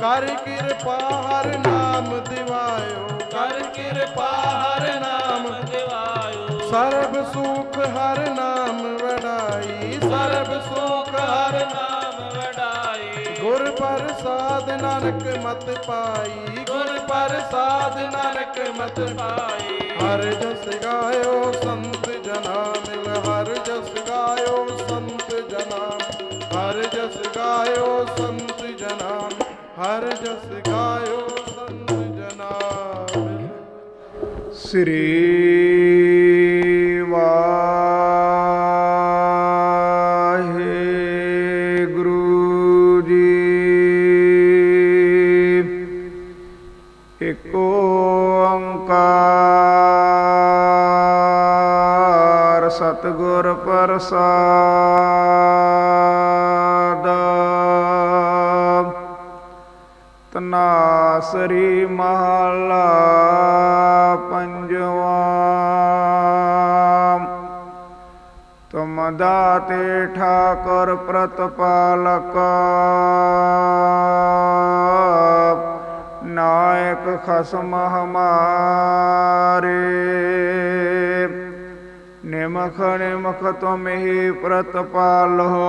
ਕਰ ਕਿਰਪਾ ਹਰ ਨਾਮ ਦਿਵਾਇਓ। ਕਰ ਕਿਰਪਾ ਹਰ ਨਾਮ ਦਿਵਾਇਓ। ਸਰਬ ਸੁਖ ਹਰ ਨਾਮ ਵਡਾਈ। ਸਰਬ ਸੁਖ ਹਰ ਨਾਮ ਵਡਾਈ। ਗੁਰ ਪ੍ਰਸਾਦ ਨਾਨਕ ਮਤ ਪਾਈ। ਗੁਰ ਪ੍ਰਸਾਦ ਨਾਨਕ ਮਤ ਪਾਈ। ਹਰ ਜਸ ਗਾਇਓ ਸੰਤ ਜਨਾ ਮਿਲ ਹਰ ਜਸ ਗਾਇਓ ਸੰਤ ਜਨਾ ਹਰ ਜਸ ਗਾਇਓ ਸੰਤ ਹਰ ਜਸ ਗਾਇਓ ਸੰਤ ਜਨਾ ਸ੍ਰੀ ਵਾਹਿਗੁਰੂ ਜੀ। ਇਕ ਓੰਕਾਰ ਸਤਿਗੁਰ ਪ੍ਰਸਾਦ। ਤਨਾਸਰੀ ਮਹਲਾ ਪੰਜਵਾ। ਤੁਮ ਦਾਤੇ ਠਾਕੁਰ ਪ੍ਰਤਪਾਲਕ, ਨਾਇਕ ਖਸਮ ਹਮਾਰੇ। ਨਿਮਖ ਨਿਮਖ ਤੁਮ ਹੀ ਪ੍ਰਤਪਾਲ ਹੋ।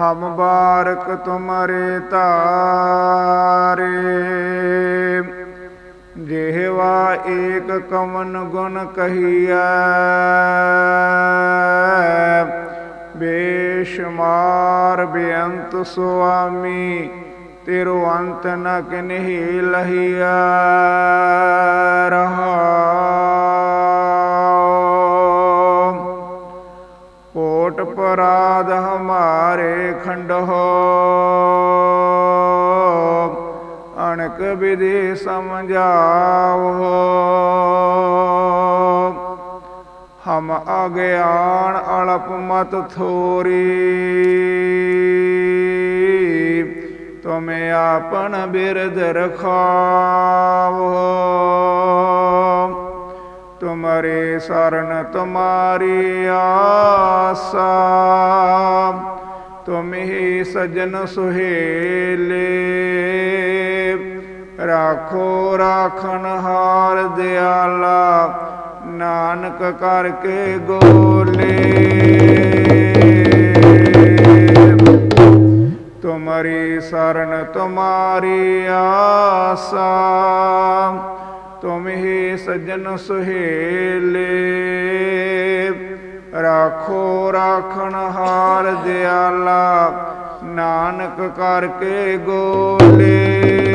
ਹਮ ਬਾਰਕ ਤੁਮਰੇ ਤਾਰੇ। ਜਿਹਵਾ ਏਕ ਕਮਨ ਗੁਣ ਕਹੀਐ। ਬੇਸ਼ਮਾਰ ਬੇਅੰਤ ਸੁਆਮੀ, ਤੇਰੋ ਅੰਤ ਨ ਕਿਨਹੀ ਲਹੀਆ ਰਹਾ ਕੋਟ ਪਰਾਧ ਹਮਾਰੇ ਖੰਡੋ ਅਣਕ ਵਿਧੀ ਸਮਝਾਵੋ ਹਮ ਅਗਿਆਨ ਅਲਪ ਮਤ ਥੋਰੀ। ਤੁਮੇ ਆਪਨ ਬਿਰਧ ਰਖਾਓ। ਤੁਮਰੇ ਸਰਨ ਤੁਮਾਰੀ ਆਸਾ। ਤੁਮ ਹੀ ਸਜਨ ਸੁਹੇਲੇ। ਰਾਖੋ ਰਾਖਣ ਹਾਰ ਦਿਆਲਾ, ਨਾਨਕ ਕਰਕੇ ਗੋਲੇ। ਤੁਮਰੀ ਸਰਨ ਤੁਮਾਰੀ ਆਸਾ, ਤੁਮ ਹੀ ਸਜਨ ਸੁਹੇਲੇ। ਰਾਖੋ ਰਾਖਣ ਹਾਰ ਦਿਆਲਾ। ਨਾਨਕ ਕਰਕੇ ਗੋਲੇ।